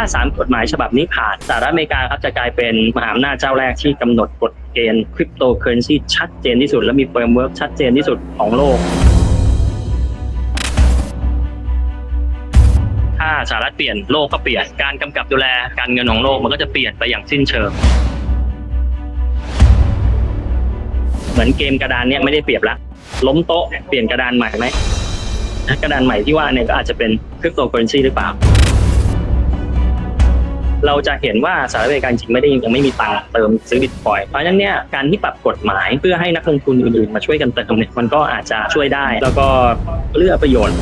าสามกฎหมายฉบับนี้ผ่านสหรัฐอเมริกาครับจะกลายเป็นมหาอำนาจเจ้าแรกที่กำหนดกฎเกณฑ์คริปโตเคอเรนซีชัดเจนที่สุด และมีเฟรมเวิร์กชัดเจนที่สุดของโลก ถ้าสหรัฐเปลี่ยนโลกก็เปลี่ยนการกำกับดูแลการเงินของโลกมันก็จะเปลี่ยนไปอย่างสิ้นเชิงเหมือนเกมกระดานเนี่ยไม่ได้เปรียบละล้มโต๊ะเปลี่ยนกระดานใหม่ไหมกระดานใหม่ที่ว่าเนี่ยก็อาจจะเป็นคริปโตเคอเรนซีหรือเปล่า เราจะเห็นว่าสหรัฐอเมริกาจริงไม่ได้ยังไม่มีตังเติมซื้อบิตคอยเพราะฉะนั้นเนี่ยการที่ปรับกฎหมายเพื่อให้นักลงทุนอื่นๆมาช่วยกันเติมเนี่ยมันก็อาจจะช่วยได้ แล้วก็เลือกประโยชน์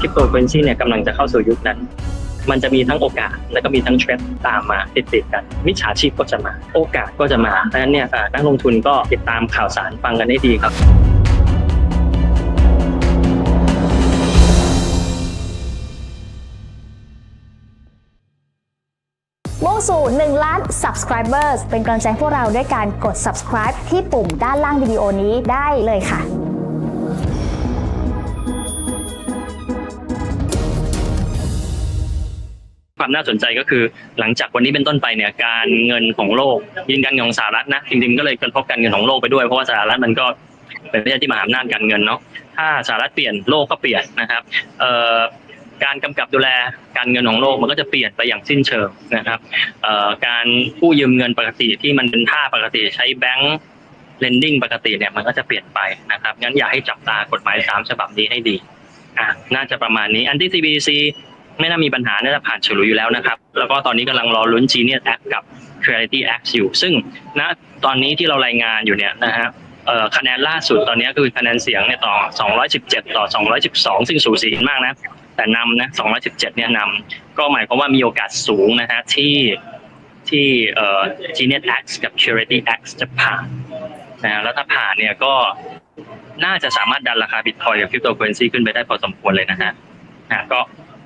คริปโตเคอเรนซีเนี่ยกำลังจะเข้าสู่ยุคนั้น มันจะมีทั้งโอกาส และก็มีทั้งเทรดตามมาติดๆกันมิจฉาชีพก็จะมา โอกาสก็จะมาเพราะฉะนั้นเนี่ยนักลงทุนก็ติดตามข่าวสารฟังกันให้ดีครับ สู่ 1 ล้าน subscribers เป็นกำลังใจพวกเราด้วยการกด subscribe ที่ปุ่มด้านล่างวิดีโอนี้ได้เลยค่ะความน่าสนใจก็คือหลังจากวันนี้เป็นต้นไปเนี่ยการเงินของโลกยินการเงินของสหรัฐนะจริงๆก็เลยกระทบการเงินของโลกไปด้วยเพราะว่าสหรัฐมันก็เป็นประเทศที่มหาอำนาจการเงินเนาะถ้าสหรัฐเปลี่ยนโลกก็เปลี่ยนนะครับเอ่อ การกำกับดูแลการเงินของโลกมันก็จะเปลี่ยนไปอย่างสิ้นเชิงนะครับการกู้ยืมเงินปกติที่มันเป็นท่าปกติใช้แบงก์ lending ปกติเนี่ยมันก็จะเปลี่ยนไปนะครับงั้นอยากให้จับตากฎหมายสามฉบับนี้ให้ดีอะน่าจะประมาณนี้อันที่ CBDC ไม่น่ามีปัญหาน่าจะผ่านฉลุยอยู่แล้วนะครับ แล้วก็ตอนนี้กำลังรอลุ้น Genius Act กับ Clarity Act อยู่ ซึ่งณตอนนี้ที่เรารายงานอยู่เนี่ยนะฮะคะแนนล่าสุดตอนนี้ก็คือคะแนนเสียงเนี่ยต่อ 217 ต่อ 212 ซึ่งสูสีมากนะ แต่นำนะ217เนี่ยนำก็หมายความว่ามีโอกาสสูงนะฮะที่ที่เอ่อ Genius Act กับ Clarity Act จะผ่านนะฮะแล้วถ้าผ่านเนี่ยก็น่าจะสามารถดันราคาบิตคอยกับคริปโตเคอเรนซีขึ้นไปได้พอสมควรเลยนะฮะนะก็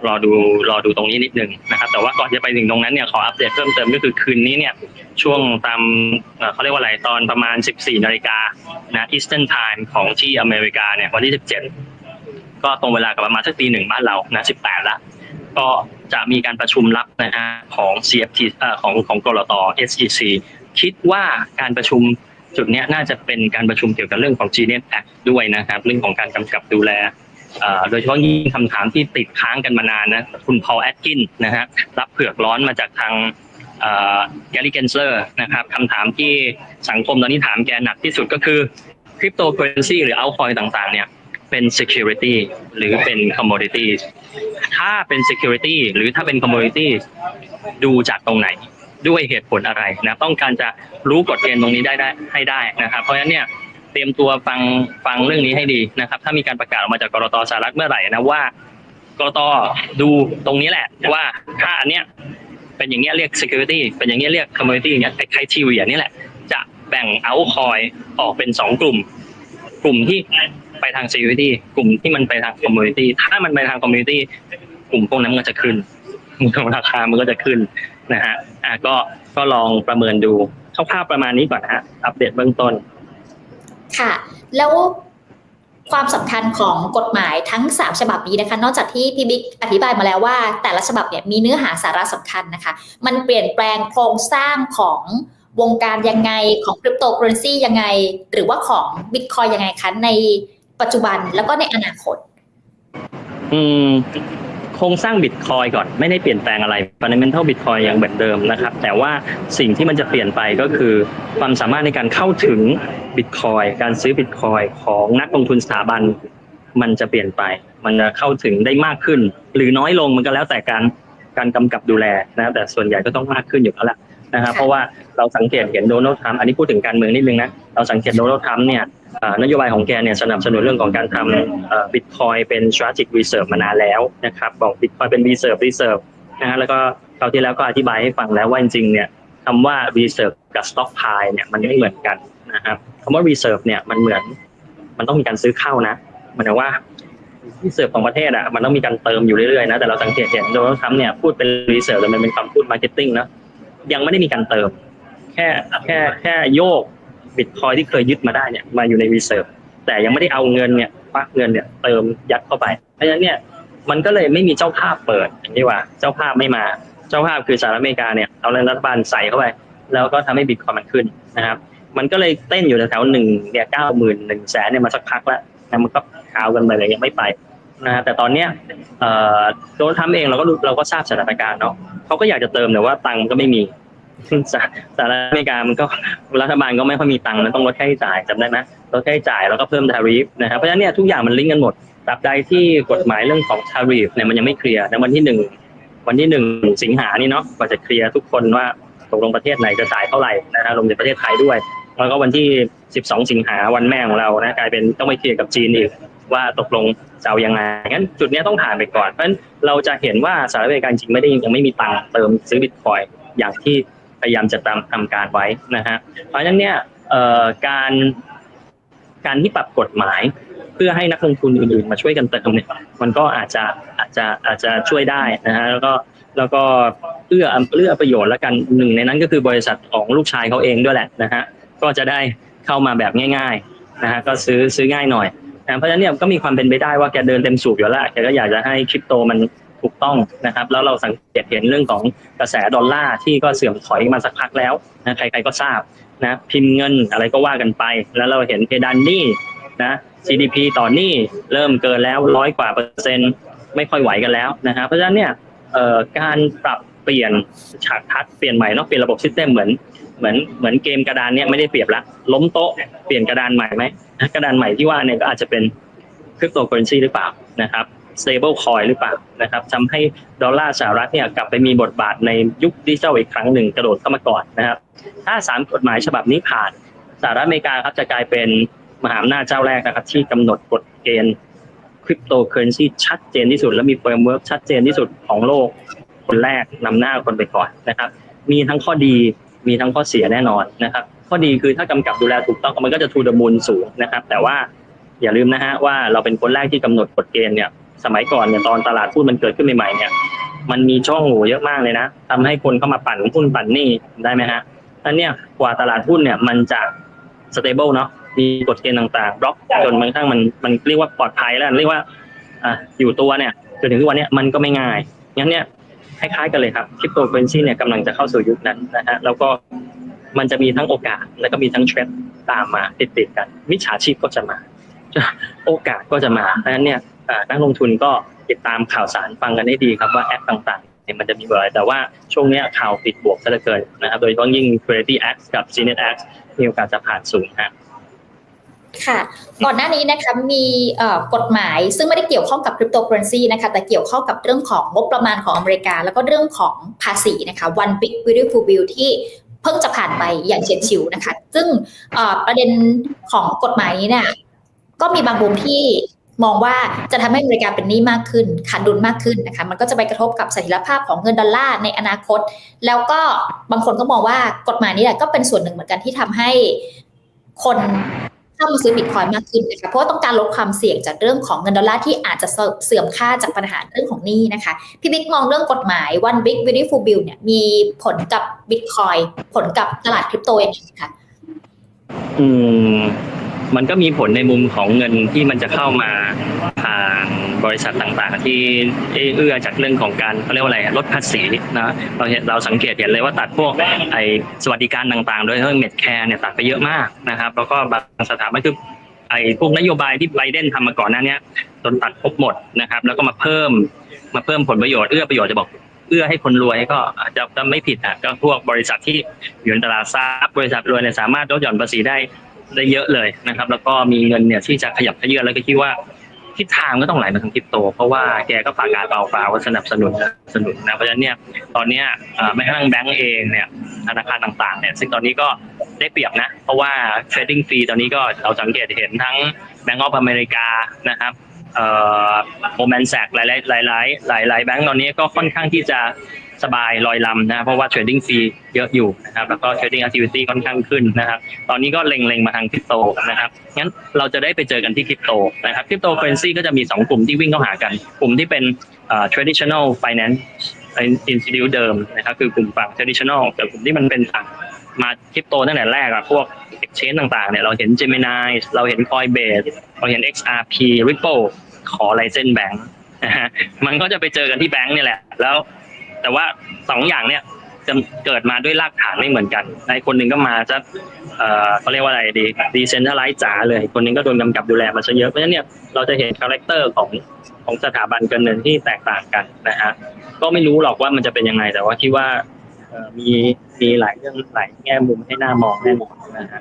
รอดูรอดูตรงนี้นิดนึงนะครับ แต่ว่าก่อนจะไปถึงตรงนั้นเนี่ยขออัปเดตเพิ่มเติมก็คือคืนนี้เนี่ยช่วงตามเขาเรียกว่าอะไรตอนประมาณ 14 นาฬิกานะ Eastern Time ของที่อเมริกาเนี่ยวันที่ 17 ก็ตรงเวลากับประมาณสักตีหนึ่งบ้านเรานะ18ละก็จะมีการประชุมลับนะฮะของ CFT เอ่อของของกรต SEC คิดว่าการประชุมจุดนี้น่าจะเป็นการประชุมเกี่ยวกับเรื่องของ Genius Act ด้วยนะครับ เรื่องของการกำกับดูแลโดยเฉพาะยิ่งคำถามที่ติดค้างกันมานานนะคุณพอลแอดกินนะฮะรับเผือกร้อนมาจากทางแกลิเกนเซอร์นะครับคำถามที่สังคมตอนนี้ถามแกหนักที่สุดก็คือคริปโตเคอเรนซีหรือเอาคอยต่างๆเนี่ย เป็น security หรือเป็น commodity ถ้าเป็น security หรือถ้าเป็น commodity ดูจากตรงไหนด้วยเหตุผลอะไรนะต้องการจะรู้กฎเกณฑ์ตรงนี้ได้ได้ให้ได้นะครับเพราะฉะนั้นเนี่ยเตรียมตัวฟังฟังเรื่องนี้ให้ดีนะครับ ถ้ามีการประกาศออกมาจากกรตสหรัฐเมื่อไหร่นะว่ากรตดูตรงนี้แหละว่าถ้าอันเนี้ยเป็นอย่างเงี้ยเรียก security เป็นอย่างเงี้ยเรียก commodity อย่างเงี้ยไอ้ criteria นี่แหละ จะแบ่งเอาคอยออกเป็นสองกลุ่ม กลุ่มที่ ไปทาง security กลุ่มที่มันไปทาง commodity ถ้ามันไปทาง commodity กลุ่มพวกนั้นมันก็จะขึ้นราคามันก็จะขึ้นนะฮะอะก็ก็ลองประเมินดูคร่าวๆประมาณนี้ก่อนนะฮะอัปเดตเบื้องต้น ค่ะ แล้วความสำคัญของกฎหมายทั้ง 3 ฉบับนี้นะคะ นอกจากที่พี่บิ๊กอธิบายมาแล้วว่า แต่ละฉบับเนี่ยมีเนื้อหาสาระสำคัญนะคะ มันเปลี่ยนแปลงโครงสร้างของวงการยังไงของคริปโตเคอเรนซียังไง หรือว่าของบิตคอยยังไงคะใน ปัจจุบันแล้วก็ในอนาคต อืมโครงสร้างบิตคอยก่อนไม่ได้เปลี่ยนแปลงอะไร fundamental บิตคอยยังเหมือนเดิมนะครับ แต่ว่าสิ่งที่มันจะเปลี่ยนไปก็คือความสามารถในการเข้าถึงบิตคอยการซื้อบิตคอยของนักลงทุนสถาบัน มันจะเปลี่ยนไป มันจะเข้าถึงได้มากขึ้น หรือน้อยลงมันก็แล้วแต่การการกำกับดูแลนะแต่ส่วนใหญ่ก็ต้องมากขึ้นอยู่แล้วแหละ นะครับค่ะเพราะว่าเราสังเกตเห็นโดนัลด์ทรัมป์อันนี้พูดถึงการเมืองนิดนึงนะเราสังเกตโดนัลด์ทรัมป์เนี่ยอ่านโยบายของแกเนี่ยสนับสนุนเรื่องของการทำบิตคอยเป็น strategic reserve มานานแล้วนะครับบอกบิตคอยเป็น reserve reserve นะฮะแล้วก็คราวที่แล้วก็อธิบายให้ฟังแล้วว่าจริงๆเนี่ยคำว่า reserve กับ stockpile เนี่ยมันไม่เหมือนกันนะครับคำว่า reserve เนี่ยมันเหมือนมันต้องมีการซื้อเข้านะหมายถึงว่า reserve ของประเทศอะมันต้องมีการเติมอยู่เรื่อยๆนะแต่เราสังเกตเห็นโดนัลด์ทรัมป์เนี่ยพูดเป็น reserve แต่มันเป็นคำพูด marketing นะ ยังไม่ได้มีการเติม แค่แค่แค่โยกบิตคอยที่เคยยึดมาได้เนี่ยมาอยู่ในรีเซิร์ฟแต่ยังไม่ได้เอาเงินเนี่ยควักเงินเนี่ยเติมยัดเข้าไป เพราะฉะนั้นเนี่ยมันก็เลยไม่มีเจ้าภาพเปิดอย่างที่ว่า เจ้าภาพไม่มา เจ้าภาพคือสหรัฐอเมริกาเนี่ยเอาเงินรัฐบาลใส่เข้าไป แล้วก็ทำให้บิตคอยมันขึ้นนะครับ มันก็เลยเต้นอยู่แถวหนึ่งเนี่ยเก้าหมื่นหนึ่งแสนเนี่ยมาสักพักแล้วนะมันก็ขาวกันไปเลยยังไม่ไป นะฮะแต่ตอนเนี้ยเอ่อโดนทำเองเราก็รู้เราก็ทราบสถานการณ์เนาะเขาก็อยากจะเติมแต่ว่าตังค์ก็ไม่มีสหรัฐอเมริกามันก็รัฐบาลก็ไม่ค่อยมีตังค์นะต้องลดค่าใช้จ่ายจำได้ไหมลดค่าใช้จ่ายแล้วก็เพิ่มทาริฟนะครับเพราะฉะนั้นเนี่ยทุกอย่างมันลิงก์กันหมดตราบใดที่กฎหมายเรื่องของทาริฟเนี่ยมันยังไม่เคลียร์ในวันที่หนึ่งวันที่หนึ่งสิงหานี่เนาะกว่าจะเคลียร์ทุกคนว่าตกลงประเทศไหนจะจ่ายเท่าไหร่นะฮะรวมถึงประเทศไทยด้วย แล้วก็วันที่ 12 สิงหาวันแม่ของเรานะกลายเป็นต้องไปเคลียร์กับจีนอีก ว่าตกลงจะเอายังไงงั้นจุดนี้ต้องผ่านไปก่อน เพราะฉะนั้นเราจะเห็นว่าสหรัฐอเมริกาจริงไม่ได้ยังไม่มีตังค์เติมซื้อบิตคอยอย่างที่พยายามจะตามทำการไว้นะฮะเพราะฉะนั้นเนี่ยการการที่ปรับกฎหมายเพื่อให้นักลงทุนอื่นๆมาช่วยกันเติมเนี่ยมันก็อาจจะอาจจะอาจจะช่วยได้นะฮะแล้วก็แล้วก็เอื้อเอื้อประโยชน์แล้วกันหนึ่งในนั้นก็คือบริษัทของลูกชายเขาเองด้วยแหละนะฮะก็จะได้เข้ามาแบบง่ายๆนะฮะก็ซื้อซื้อง่ายหน่อย เพราะฉะนั้นเนี่ยก็มีความเป็นไปได้ว่าแกเดินเต็มสูบอยู่แล้วแกก็อยากจะให้คริปโตมันถูกต้องนะครับ แล้วเราสังเกตเห็นเรื่องของกระแสดอลลาร์ที่ก็เสื่อมถอยมาสักพักแล้วนะใครๆก็ทราบนะพิมพ์เงินอะไรก็ว่ากันไป แล้วเราเห็นเพดานหนี้นะ GDP ต่อหนี้เริ่มเกินแล้วร้อยกว่าเปอร์เซ็นต์ไม่ค่อยไหวกันแล้วนะฮะเพราะฉะนั้นเนี่ยการปรับเปลี่ยนฉากทัศน์เปลี่ยนใหม่เนาะเปลี่ยนระบบซิสเต็มเหมือน เหมือนเหมือนเกมกระดานเนี่ยไม่ได้เปรียบละล้มโต๊ะเปลี่ยนกระดานใหม่ไหมกระดานใหม่ที่ว่าเนี่ยก็อาจจะเป็นคริปโตเคอเรนซีหรือเปล่านะครับ stable coin หรือเปล่านะครับทำให้ดอลลาร์สหรัฐเนี่ยกลับไปมีบทบาทในยุคดิจิทัลอีกครั้งหนึ่งกระโดดเข้ามาก่อนนะครับ ถ้าสามกฎหมายฉบับนี้ผ่านสหรัฐอเมริกาครับจะกลายเป็นมหาอำนาจเจ้าแรกนะครับ ที่กำหนดกฎเกณฑ์คริปโตเคอเรนซีชัดเจนที่สุด และมีเฟรมเวิร์กชัดเจนที่สุดของโลกคนแรกนำหน้าคนไปก่อนนะครับ มีทั้งข้อดี มีทั้งข้อเสียแน่นอนนะครับ ข้อดีคือถ้ากำกับดูแลถูกต้องมันก็จะทูดมูลสูงนะครับ แต่ว่าอย่าลืมนะฮะว่าเราเป็นคนแรกที่กำหนดกฎเกณฑ์เนี่ยสมัยก่อนเนี่ยตอนตลาดหุ้นมันเกิดขึ้นใหม่ๆเนี่ยมันมีช่องโหว่เยอะมากเลยนะทำให้คนเข้ามาปั่นหุ้นปั่นนี่ได้ไหมฮะอันเนี้ยกว่าตลาดหุ้นเนี่ยมันจะสเตเบิลเนาะมีกฎเกณฑ์ต่างๆบล็อกจนบางครั้งมันมันเรียกว่าปลอดภัยแล้วเรียกว่าอะอยู่ตัวเนี่ยจนถึงทุกวันเนี้ยมันก็ไม่ง่ายงั้นเนี่ย คล้ายๆกันเลยครับคริปโตเคอเรนซีเนี่ยกำลังจะเข้าสู่ยุคนั้นนะฮะแล้วก็มันจะมีทั้งโอกาสแล้วก็มีทั้งเทรดตามมาติดๆกันมิจฉาชีพก็จะมา โอกาสก็จะมาเพราะฉะนั้นเนี่ยนักลงทุนก็ติดตามข่าวสารฟังกันให้ดีครับว่าแอปต่างๆเนี่ยมันจะมีเบอร์แต่ว่าช่วงเนี้ยข่าวติดบวกซะเหลือเกินนะครับโดยเฉพาะยิ่ง Clarity X กับ Genius X มีโอกาสจะผ่านสูงฮะ ค่ะ ก่อนหน้านี้นะคะมีกฎหมายซึ่งไม่ได้เกี่ยวข้องกับคริปโตเคอเรนซีนะคะแต่เกี่ยวข้องกับเรื่องของงบประมาณของอเมริกา แล้วก็เรื่องของภาษีนะคะ One Big Beautiful Bill ที่เพิ่งจะผ่านไปอย่างเฉียดฉิวนะคะ ซึ่งประเด็นของกฎหมายนี้เนี่ยก็มีบางมุมที่มองว่าจะทำให้อเมริกาเป็นหนี้มากขึ้นขาดดุลมากขึ้นนะคะ มันก็จะไปกระทบกับเสถียรภาพของเงินดอลลาร์ในอนาคต แล้วก็บางคนก็มองว่ากฎหมายนี้แหละก็เป็นส่วนหนึ่งเหมือนกันที่ทำให้คน เข้ามาซื้อบิตคอยมากขึ้นนะคะเพราะว่าต้องการลดความเสี่ยงจากเรื่องของเงินดอลลาร์ที่อาจจะเสื่อมค่าจากปัญหาเรื่องของหนี้นะคะพี่บิ๊กมองเรื่องกฎหมาย One Big Beautiful Bill เนี่ยมีผลกับบิตคอยผลกับตลาดคริปโตยังไงคะอืม มันก็มีผลในมุมของเงินที่มันจะเข้ามาผ่านบริษัทต่างๆ ที่เอื้อจากเรื่องของการเขาเรียกว่าอะไรลดภาษีนะเราเห็นเราสังเกตเห็นเลยว่าตัดพวกไอสวัสดิการต่างๆ โดยเฉพาะเม็ดแคร์เนี่ยตัดไปเยอะมากนะครับ แล้วก็บางสถาบันคือไอพวกนโยบายที่ไบเดนทำมาก่อนหน้าเนี้ยโดนตัดครบหมดนะครับ แล้วก็มาเพิ่มมาเพิ่มผลประโยชน์เอื้อประโยชน์จะบอกเอื้อให้คนรวยก็จจะจะไม่ผิดอะก็พวกบริษัทที่อยู่ในตลาดทรัพย์บริษัทรวยเนี่ยสามารถลดหย่อนภาษีได้ ได้เยอะเลยนะครับ แล้วก็มีเงินเนี่ยที่จะขยับขยื่นแล้วก็คิดว่าทิศทางก็ต้องไหลมาทางคริปโต เพราะว่าแกก็ฝากงานเบาฟ้าว่าสนับสนุนสนุนนะเพราะฉะนั้นเนี่ยตอนเนี้ยเอ่อแม้กระทั่งแบงก์เองเนี่ยธนาคารต่างๆเนี่ยซึ่งตอนนี้ก็ได้เปรียบนะ เพราะว่า trading fee ตอนนี้ก็เราสังเกตเห็นทั้ง Bank of America นะครับโอแมนแซกหลายๆหลายๆหลายๆแบงก์ตอนนี้ก็ค่อนข้างที่จะ สบายลอยลำนะเพราะว่า trading fee เยอะอยู่นะครับแล้วก็ trading activity ค่อนข้างขึ้นนะครับ ตอนนี้ก็เล็งๆมาทางคริปโตนะครับงั้นเราจะได้ไปเจอกันที่คริปโตนะครับคริปโตเคอเรนซีก็จะมี 2 กลุ่มที่วิ่งเข้าหากัน กลุ่มที่เป็นเอ่อ traditional finance institute เดิมนะครับคือกลุ่มฝั่ง traditional แต่กลุ่มที่มันเป็นฝั่งมาคริปโตตั้งแต่แรกอะพวก exchange ต่างๆเนี่ยเราเห็น Gemini เราเห็น Coinbase เราเห็น XRP Ripple ขอไลเซนแบงค์มันก็จะไปเจอกันที่แบงก์นี่แหละ แล้ว แต่ว่าสองอย่างเนี่ยจะเกิดมาด้วยรากฐานไม่เหมือนกันในคนหนึ่งก็มาจะเอ่อเขาเรียกว่าอะไรดีดีเซนทรัลไลซ์จ๋าเลย คนหนึงก็โดนกำกับดูแลมาซะเยอะเพราะฉะนั้นเนี่ยเราจะเห็นคาแรคเตอร์ของของสถาบันการเงินที่แตกต่างกันนะฮะก็ไม่รู้หรอกว่ามันจะเป็นยังไง แต่ว่าคิดว่ามีมีหลายเรื่องหลายแง่มุมให้หน่ามองแน่นอนนะฮะ